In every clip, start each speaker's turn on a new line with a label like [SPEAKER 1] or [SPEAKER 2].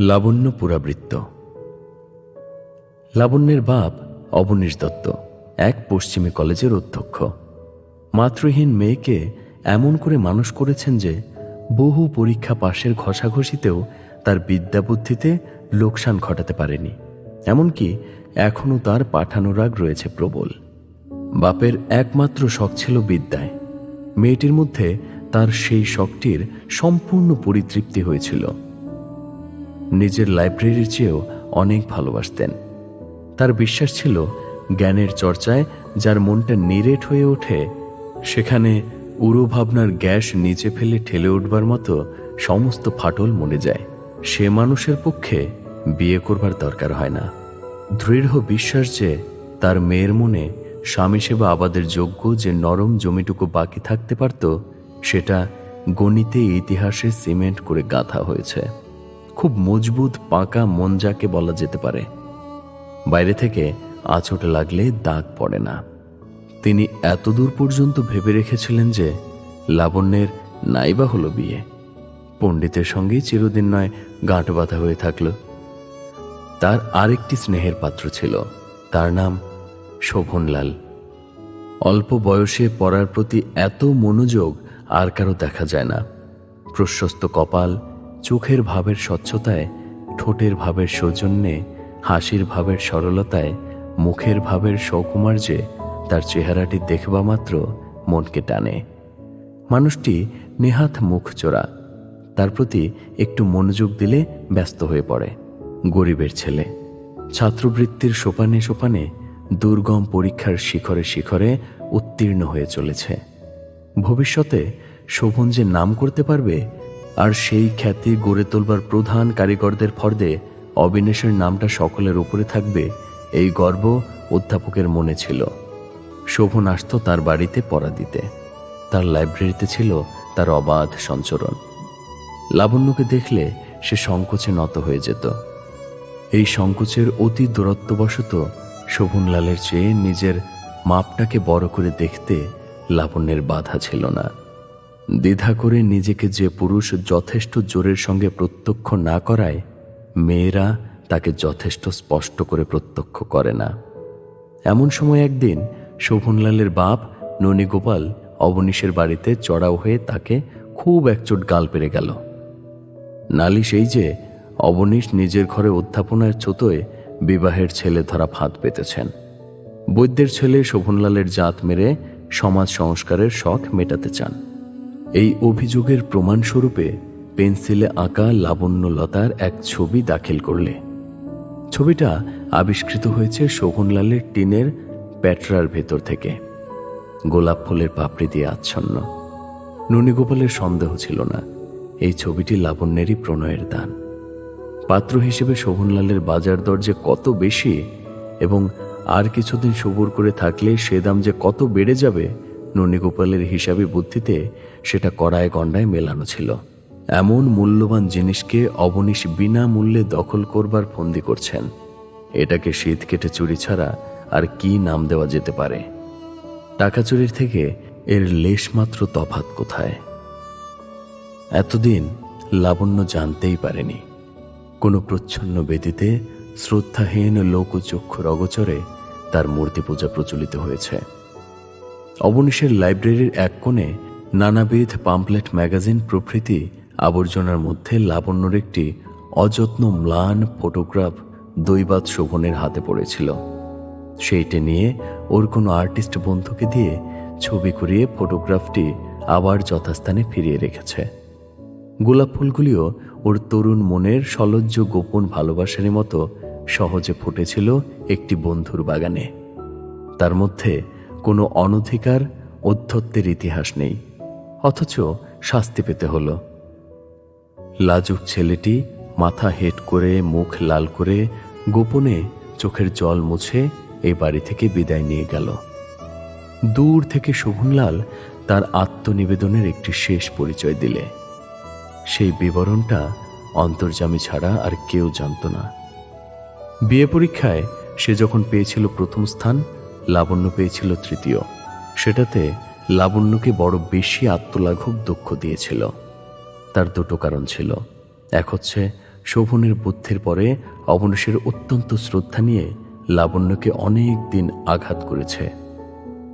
[SPEAKER 1] লাবণ্য পুরাবৃত্ত লাবণ্যের বাপ অবনীশ দত্ত, এক পশ্চিমী কলেজের অধ্যক্ষ। মাতৃহীন মেয়েকে এমন করে মানুষ করেছেন যে, বহু পরীক্ষা পাশের ঘষাঘষিতেও তার বিদ্যাবুদ্ধিতে লোকসান ঘটাতে পারেনি। এমনকি এখনও তার পাঠানোরাগ রয়েছে প্রবল। বাপের একমাত্র শখ ছিল বিদ্যায়। মেয়েটির মধ্যে তার সেই শখটির সম্পূর্ণ পরিতৃপ্তি হয়েছিল। নিজের লাইব্রেরির চেয়েও অনেক ভালোবাসতেন। তার বিশ্বাস ছিল জ্ঞানের চর্চায় যার মনটা নিরেট হয়ে ওঠে, সেখানে উড়ো ভাবনার গ্যাস নিচে ফেলে ঠেলে উঠবার মতো সমস্ত ফাটল মনে যায়। সে মানুষের পক্ষে বিয়ে করবার দরকার হয় না। দৃঢ় বিশ্বাস যে তার মেয়ের মনে স্বামী সেবা আবাদের যোগ্য যে নরম জমিটুকু বাকি থাকতে পারত, সেটা গণিতে ইতিহাসে সিমেন্ট করে গাঁথা হয়েছে। খুব মজবুত, পাকা মন যাকে বলা যেতে পারে। বাইরে থেকে আঁচট লাগলে দাগ পড়ে না। তিনি এতদূর পর্যন্ত ভেবে রেখেছিলেন যে লাবণ্যের নাইবা হলো বিয়ে। পণ্ডিতের সঙ্গেই চিরদিন নয় গাঁট বাঁধা হয়ে থাকল। তার আরেকটি স্নেহের পাত্র ছিল, তার নাম শোভনলাল। অল্প বয়সে পড়ার প্রতি এত মনোযোগ আর কারও দেখা যায় না। প্রশস্ত কপাল চোখের ভাবের স্বচ্ছতায়, ঠোঁটের ভাবের সৌজন্যে, হাসির ভাবের সরলতায়, মুখের ভাবের সৌকুমার্যে তার চেহারাটি দেখবা মাত্র মনকে টানে। মানুষটি নেহাত মুখ চোরা। তার প্রতি একটু মনোযোগ দিলে ব্যস্ত হয়ে পড়ে। গরিবের ছেলে। ছাত্রবৃত্তির সোপানে সোপানে দুর্গম পরীক্ষার শিখরে শিখরে উত্তীর্ণ হয়ে চলেছে। ভবিষ্যতে শোভন যে নাম করতে পারবে আর সেই খ্যাতি গড়ে তোলবার প্রধান কারিগরদের ফর্দে অবিনেশের নামটা সকলের উপরে থাকবে, এই গর্ব অধ্যাপকের মনে ছিল। শোভন আসত তার বাড়িতে পড়া দিতে। তার লাইব্রেরিতে ছিল তার অবাধ সঞ্চরণ। লাবণ্যকে দেখলে সে সংকোচে নত হয়ে যেত। এই সংকোচের অতি দূরত্ববশত শোভনলালের চেয়ে নিজের মাপটাকে বড় করে দেখতে লাবণ্যের বাধা ছিল না। দ্বিধা করে নিজেকে যে পুরুষ যথেষ্ট জোরের সঙ্গে প্রত্যক্ষ না করায়, মেয়েরা তাকে যথেষ্ট স্পষ্ট করে প্রত্যক্ষ করে না। এমন সময় একদিন শোভনলালের বাপ ননীগোপাল অবনীশের বাড়িতে চড়াও হয়ে তাকে খুব একচোট গাল পেরে গেল। নালিশ এই যে অবনীশ নিজের ঘরে অধ্যাপনার চোতোয় বিবাহের ছেলে ধরা ফাঁদ পেতেছেন। বৈদ্যের ছেলে শোভনলালের জাত মেরে সমাজ সংস্কারের শখ মেটাতে চান। এই অভিযোগের প্রমাণস্বরূপে পেন্সিলে আঁকা লাবণ্যলতার এক ছবি দাখিল করলে। ছবিটা আবিষ্কৃত হয়েছে শোভনলালের টিনের প্যাটরার ভেতর থেকে। গোলাপ ফুলের পাপড়ি দিয়ে আচ্ছন্ন। ননীগোপালের সন্দেহ ছিল না। এই ছবিটি লাবণ্যেরই প্রণয়ের দান। পাত্র হিসেবে শোভনলালের বাজার দর যে কত বেশি এবং আর কিছুদিন সবুর করে থাকলে সে দাম যে কত বেড়ে যাবে ননীগোপালের হিসাবে বুদ্ধিতে সেটা কড়ায় গণ্ডায় মেলানো ছিল। এমন মূল্যবান জিনিসকে অবনীশ বিনামূল্যে দখল করবার ফন্দি করছেন। এটাকে শীত কেটে চুরি ছাড়া আর কি নাম দেওয়া যেতে পারে? টাকা চুরির থেকে এর লেশমাত্র তফাত কোথায়? এতদিন লাবণ্য জানতেই পারেনি। কোনো প্রচ্ছন্ন বেদিতে শ্রদ্ধাহীন লোকচক্ষুর অগোচরে তার মূর্তি পূজা প্রচলিত হয়েছে। অবনীশের লাইব্রেরির এক কোণে নানাবিধ পাম্পলেট ম্যাগাজিন প্রভৃতি আবর্জনার মধ্যে লাবণ্যর একটি অযত্ন ম্লান ফটোগ্রাফ দৈবাত শোভনের হাতে পড়েছিল। সেইটে নিয়ে ওর কোনো আর্টিস্ট বন্ধুকে দিয়ে ছবি করিয়ে ফটোগ্রাফটি আবার যথাস্থানে ফিরিয়ে রেখেছে। গোলাপ ফুলগুলিও ওর তরুণ মনের সলজ্জ গোপন ভালোবাসারই মতো সহজে ফুটেছিল একটি বন্ধুর বাগানে। তার মধ্যে কোনো অনধিকার অধ্যত্বের ইতিহাস নেই, অথচ শাস্তি পেতে হলো। লাজুক ছেলেটি মাথা হেট করে মুখ লাল করে গোপনে চোখের জল মুছে এই বাড়ি থেকে বিদায় নিয়ে গেল। দূর থেকে শোভনলাল তার আত্মনিবেদনের একটি শেষ পরিচয় দিলে। সেই বিবরণটা অন্তর্জামী ছাড়া আর কেউ জানত না। বিয়ে পরীক্ষায় সে যখন পেয়েছিল প্রথম স্থান লাবণ্য পেয়েছিল তৃতীয়। সেটাতে লাবণ্যকে বড় বেশি আত্মলাঘব দুঃখ দিয়েছিল। তার দুটো কারণ ছিল। এক হচ্ছে, শোভনের বুদ্ধির পরে অবনীশের অত্যন্ত শ্রদ্ধা নিয়ে লাবণ্যকে অনেক দিন আঘাত করেছে।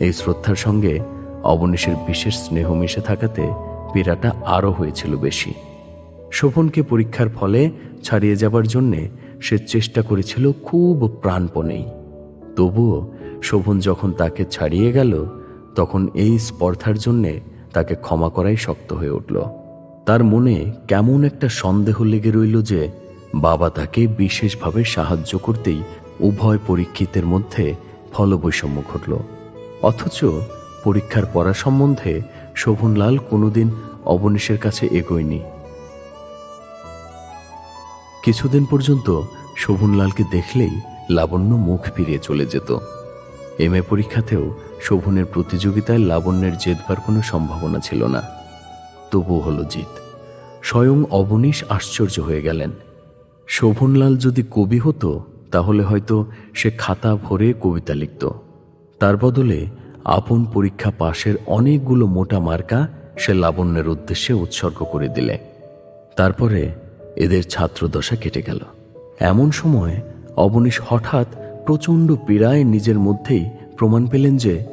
[SPEAKER 1] এই শ্রদ্ধার সঙ্গে অবনীশের বিশেষ স্নেহ মিশে থাকাতে পীড়াটা আরও হয়েছিল বেশি। শোভনকে পরীক্ষার ফলে ছাড়িয়ে যাবার জন্যে সে চেষ্টা করেছিল খুব প্রাণপণেই। তবুও শোভন যখন তাকে ছাড়িয়ে গেল, তখন এই স্পর্ধার জন্যে তাকে ক্ষমা করাই শক্ত হয়ে উঠল। তার মনে কেমন একটা সন্দেহ লেগে রইল যে, বাবা তাকে বিশেষভাবে সাহায্য করতেই উভয় পরীক্ষিতের মধ্যে ফলবৈষম্য ঘটল। অথচ পরীক্ষার পড়া সম্বন্ধে শোভনলাল কোনোদিন অবনীশের কাছে এগোয়নি। কিছুদিন পর্যন্ত শোভনলালকে দেখলেই লাবণ্য মুখ ফিরিয়ে চলে যেত। এম এ পরীক্ষাতেও শোভনের প্রতিযোগিতায় লাবণ্যের জেতবার কোনো সম্ভাবনা ছিল না। তবু হল জিত। স্বয়ং অবনীশ আশ্চর্য হয়ে গেলেন। শোভনলাল যদি কবি হতো, তাহলে হয়তো সে খাতা ভরে কবিতা লিখত। তার বদলে আপন পরীক্ষা পাশের অনেকগুলো মোটা মার্কা সে লাবণ্যের উদ্দেশ্যে উৎসর্গ করে দিলে। তারপরে এদের ছাত্রদশা কেটে গেল। এমন সময় অবনীশ হঠাৎ প্রচণ্ড পীড়ায় নিজের মধ্যেই প্রমাণ পেলেন যে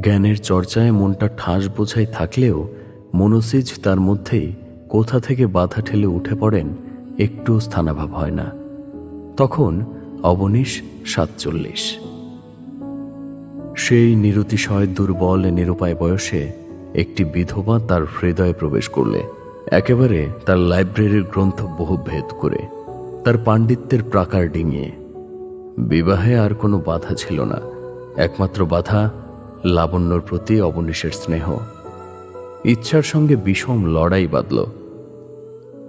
[SPEAKER 1] জ্ঞানের চর্চায় মনটা ঠাস বোঝাই থাকলেও মনোসিজ তার মধ্যেই কোথা থেকে বাধা ঠেলে উঠে পড়েন একটু স্থানাভাব হয় না। তখন অবনীশ সাতচল্লিশ। সেই নিরতিশয়, দুর্বল, নিরুপায় বয়সে একটি বিধবা তার হৃদয়ে প্রবেশ করলে। একেবারে তার লাইব্রেরির গ্রন্থ বহু ভেদ করে। তার পাণ্ডিত্যের প্রাকার ডিঙিয়ে। বিবাহে আর কোনো বাধা ছিল না। একমাত্র বাধা, লাবণ্যর প্রতি অবনীশের স্নেহ। ইচ্ছার সঙ্গে বিষম লড়াই বাঁধল।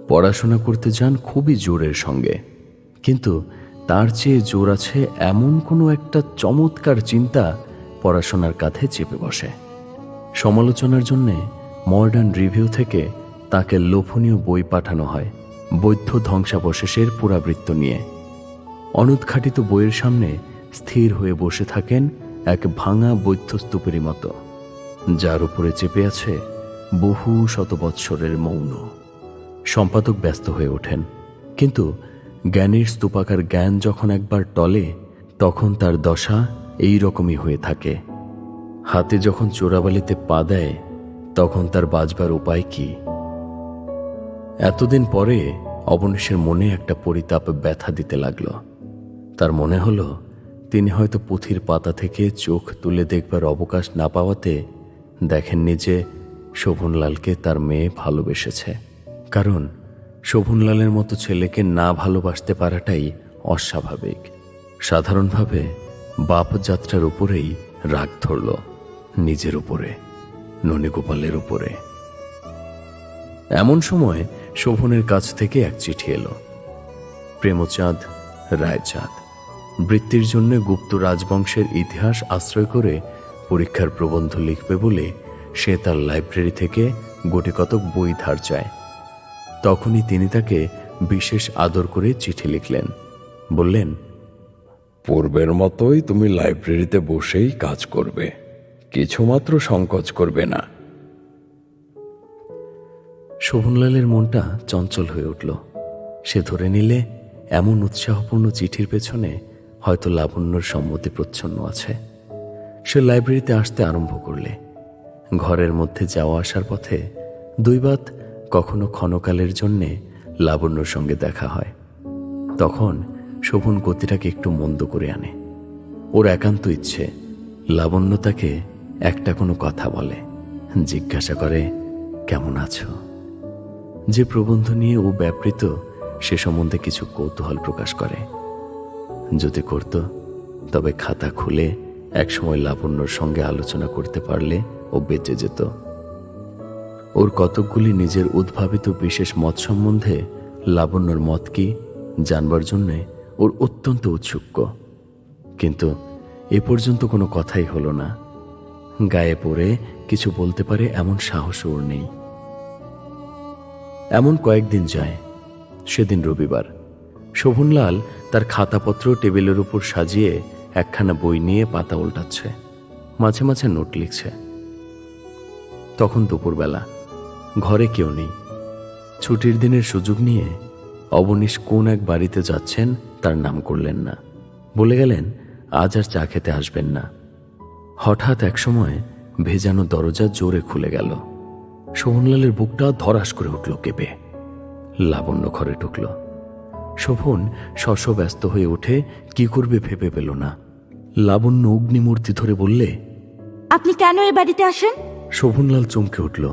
[SPEAKER 1] পড়াশোনা করতে যান খুবই জোরের সঙ্গে। কিন্তু তার চেয়ে জোর আছে এমন কোনো একটা চমৎকার চিন্তা পড়াশোনার কাঁধে চেপে বসে। সমালোচনার জন্যে মডার্ন রিভিউ থেকে তাকে লোভনীয় বই পাঠানো হয় বৌদ্ধ ধ্বংসাবশেষের পুরাবৃত্ত নিয়ে। অনুদ্ঘাটিত বইয়ের সামনে স্থির হয়ে বসে থাকেন এক ভাঙা বৌদ্ধস্তূপেরই মতো, যার উপরে চেপে আছে বহু শত বৎসরের মৌন। সম্পাদক ব্যস্ত হয়ে ওঠেন, কিন্তু জ্ঞানের স্তূপাকার জ্ঞান যখন একবার টলে, তখন তার দশা এই রকমই হয়ে থাকে। হাতে যখন চোরাবালিতে পা দেয়, তখন তার বাজবার উপায় কি? এতদিন পরে অবনীশের মনে একটা পরিতাপ ব্যথা দিতে লাগল। তার মনে হলো, তিনি হয়তো পুঁথির পাতা থেকে চোখ তুলে দেখবার অবকাশ না পাওয়াতে দেখেননি যে শোভনলালকে তার মেয়ে ভালোবেসেছে। কারণ শোভনলালের মতো ছেলেকে না ভালোবাসতে পারাটাই অস্বাভাবিক। সাধারণভাবে বাপ যাত্রার উপরেই রাগ ধরল, নিজের উপরে, ননীগোপালের উপরে। এমন সময় শোভনের কাছ থেকে এক চিঠি এলো। প্রেমচাঁদ, রায়চাঁদ। বৃত্তির জন্য গুপ্ত রাজবংশের ইতিহাস আশ্রয় করে পরীক্ষার প্রবন্ধ লিখবে বলে সে তার লাইব্রেরি থেকে গোটি কতক বই ধার চায়। তখনই তিনি তাকে বিশেষ আদর করে চিঠি লিখলেন। বললেন
[SPEAKER 2] পূর্বের মতোই তুমি লাইব্রেরিতে বসেই কাজ করবে কিছুমাত্র সংকোচ করবে না।
[SPEAKER 1] শোভনলালের মনটা চঞ্চল হয়ে উঠল। সে ধরে নিলে এমন উৎসাহপূর্ণ চিঠির পেছনে হয়তো লাবণ্যর সম্মতি প্রচ্ছন্ন আছে। সে লাইব্রেরিতে আসতে আরম্ভ করলে। ঘরের মধ্যে যাওয়া আসার পথে দুইবাত কখনো ক্ষণকালের জন্যে লাবণ্যর সঙ্গে দেখা হয়। তখন শোভন গতিটাকে একটু মন্দ করে আনে। ওর একান্ত ইচ্ছে, লাবণ্য তাকে একটা কোনো কথা বলে। জিজ্ঞাসা করে, কেমন আছো? যে প্রবন্ধ নিয়ে ও ব্যাপৃত সে সম্বন্ধে কিছু কৌতূহল প্রকাশ করে। যদি করত, তবে খাতা খুলে একসময় লাবণ্যর সঙ্গে আলোচনা করতে পারলে ও বেঁচে যেত। ওর কতকগুলি নিজের উদ্ভাবিত বিশেষ মত সম্বন্ধে লাবণ্যর মত কি, জানবার জন্যে ওর অত্যন্ত উৎসুক কিন্তু এ পর্যন্ত কোনো কথাই হলো না। গায়ে পড়ে কিছু বলতে পারে এমন সাহস ওর নেই। এমন কয়েকদিন যায়, সেদিন রবিবার। শোভনলাল তার খাতাপত্র টেবিলের উপর সাজিয়ে একখানা বই নিয়ে পাতা উল্টাচ্ছে। মাঝে মাঝে নোট লিখছে। তখন দুপুরবেলা, ঘরে কেউ নেই। ছুটির দিনের সুযোগ নিয়ে অবনীশ কোন এক বাড়িতে যাচ্ছেন তার নাম করলেন না। বলে গেলেন, আজ আর চা খেতে আসবেন না। হঠাৎ একসময় ভেজানো দরজা জোরে খুলে গেল। শোভনলালের বুকটা ধরাস করে উঠল কেঁপে। লাবণ্য ঘরে ঢুকল। শোভন শশ ব্যস্ত হয়ে ওঠে কি করবে ভেবে পেল না। লাবণ্য অগ্নিমূর্তি ধরে বললে
[SPEAKER 3] আপনি কেন এ বাড়িতে আসেন?
[SPEAKER 1] শোভনলাল চমকে উঠল।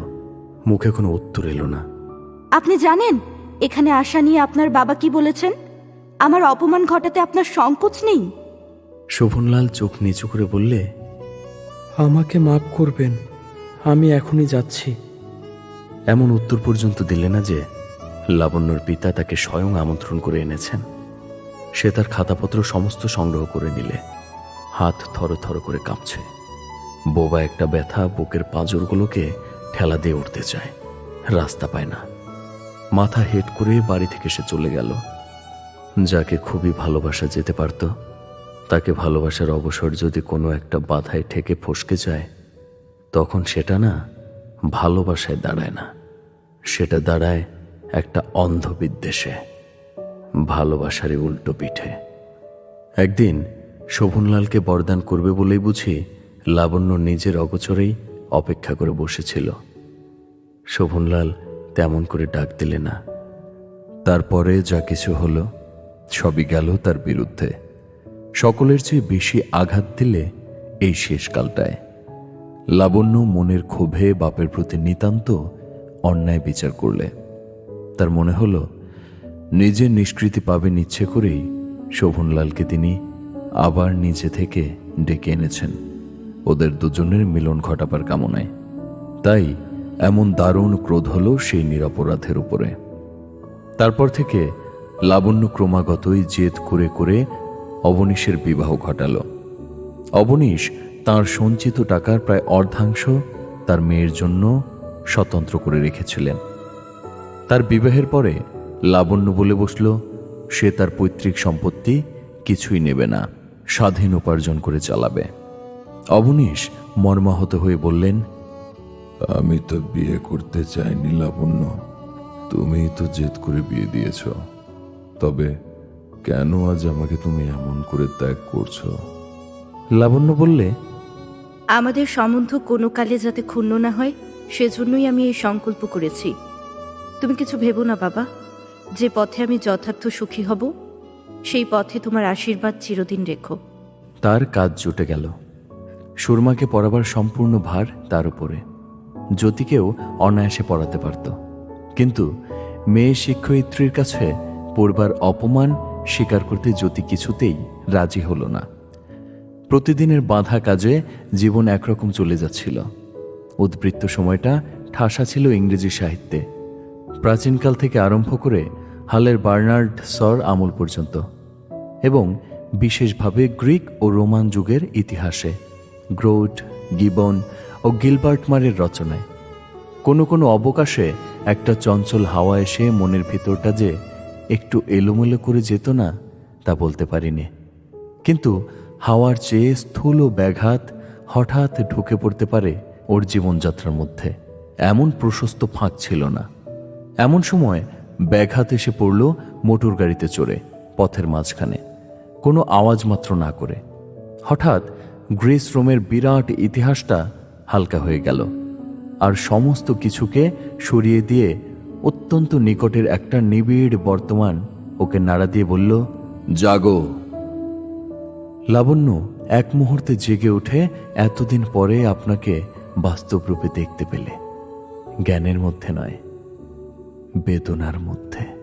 [SPEAKER 1] মুখে কোনো উত্তর এলো না।
[SPEAKER 3] আপনি জানেন এখানে আসা নিয়ে আপনার বাবা কি বলেছেন? আমার অপমান ঘটাতে আপনার সংকোচ নেই?
[SPEAKER 1] শোভনলাল চোখ নিচু করে বললে আমাকে মাফ করবেন আমি এখনই যাচ্ছি। এমন উত্তর পর্যন্ত দিলে না যে লাবণ্যর পিতা তাকে স্বয়ং আমন্ত্রণ করে এনেছেন। সে তার খাতাপত্র সমস্ত সংগ্রহ করে নিলে। হাত থর থর করে কাঁপছে। বোবা একটা ব্যথা বুকের পাঁজরগুলোকে ঠেলা দিয়ে উঠতে চায়। রাস্তা পায় না। মাথা হেট করে বাড়ি থেকে সে চলে গেল। যাকে খুবই ভালোবাসা যেতে পারত, তাকে ভালোবাসার অবসর যদি কোনো একটা বাধায় ঠেকে ফসকে যায়, তখন সেটা না ভালোবাসায় দাঁড়ায় না। সেটা দাঁড়ায় একটা অন্ধ বিদ্বেষে ভালোবাসারই উল্টো পিঠে। একদিন শোভনলালকে বরদান করবে বলেই বুঝি লাবণ্য নিজের অগোচরেই অপেক্ষা করে বসেছিল। শোভনলাল তেমন করে ডাক দিলে না। তারপরে যা কিছু হলো, সবই গেল তার বিরুদ্ধে। সকলের চেয়ে বেশি আঘাত দিলে এই শেষকালটায় লাবণ্য মনের ক্ষোভে বাপের প্রতি নিতান্ত অন্যায় বিচার করলে। তার মনে হলো, নিজের নিষ্কৃতি পাবেন ইচ্ছে করেই শোভনলালকে তিনি আবার নিজে থেকে ডেকে এনেছেন। ওদের দুজনের মিলন ঘটাবার কামনায়। তাই এমন দারুণ ক্রোধ হলো সেই নিরপরাধের উপরে। তারপর থেকে লাবণ্য ক্রমাগতই জেদ করে করে অবনীশের বিবাহ ঘটালো। অবনীশ তার সঞ্চিত টাকার প্রায় অর্ধাংশ তার মেয়ের জন্য স্বতন্ত্র করে রেখেছিলেন। তার বিবাহের পরে লাবণ্য বলে বসল সে তার পৈতৃক সম্পত্তি কিছুই নেবে না স্বাধীন উপার্জন করে চালাবে। অবনীশ মর্মাহত হয়ে বললেন
[SPEAKER 4] আমি তো বিয়ে করতে চাইনি লাবণ্য তুমিই তো জেদ করে বিয়ে দিয়েছ। তবে কেন আজ আমাকে তুমি এমন করে ত্যাগ করছ?
[SPEAKER 1] লাবণ্য বললে
[SPEAKER 3] আমাদের সম্বন্ধ কোনো কালে যাতে ক্ষুণ্ণ না হয় সেজন্যই আমি এই সংকল্প করেছি। তুমি কিছু ভেবো না, বাবা। যে পথে আমি যথার্থ সুখী হব, সেই পথে তোমার আশীর্বাদ চিরদিন রেখো।
[SPEAKER 1] তার কাজ জুটে গেল। সুরমাকে পড়াবার সম্পূর্ণ ভার তার উপরে। জ্যোতিকেও অনায়াসে পড়াতে পারত। কিন্তু মেয়ে শিক্ষয়িত্রীর কাছে পড়বার অপমান স্বীকার করতে জ্যোতি কিছুতেই রাজি হলো না। প্রতিদিনের বাঁধা কাজে জীবন একরকম চলে যাচ্ছিল। উদ্বৃত্ত সময়টা ঠাসা ছিল ইংরেজি সাহিত্যে। প্রাচীনকাল থেকে আরম্ভ করে হালের বার্নার্ড সর আমল পর্যন্ত এবং বিশেষভাবে গ্রিক ও রোমান যুগের ইতিহাসে গ্রোড গিবন ও গিলবার্টমারের রচনায়। কোনো কোনো অবকাশে একটা চঞ্চল হাওয়া এসে মনের ভিতরটা যে একটু এলোমেলো করে যেত না, তা বলতে পারিনি। কিন্তু হাওয়ার চেয়ে স্থূল ব্যাঘাত হঠাৎ ঢুকে পড়তে পারে ওর জীবনযাত্রার মধ্যে। এমন প্রশস্ত ফাঁক ছিল না। এমন সময় ব্যাঘাত এসে পড়ল মোটর গাড়িতে চড়ে, পথের মাঝখানে। কোনো আওয়াজ মাত্র না করে। হঠাৎ গ্রেস রোমের বিরাট ইতিহাসটা হালকা হয়ে গেল আর সমস্ত কিছুকে সরিয়ে দিয়ে অত্যন্ত নিকটের একটা নিবিড় বর্তমান ওকে নাড়া দিয়ে বলল, জাগো। লাবণ্য এক মুহূর্তে জেগে উঠে এতদিন পরে আপনাকে বাস্তব রূপে দেখতে পেলে। জ্ঞানের মধ্যে নয়। বেদনার মধ্যে।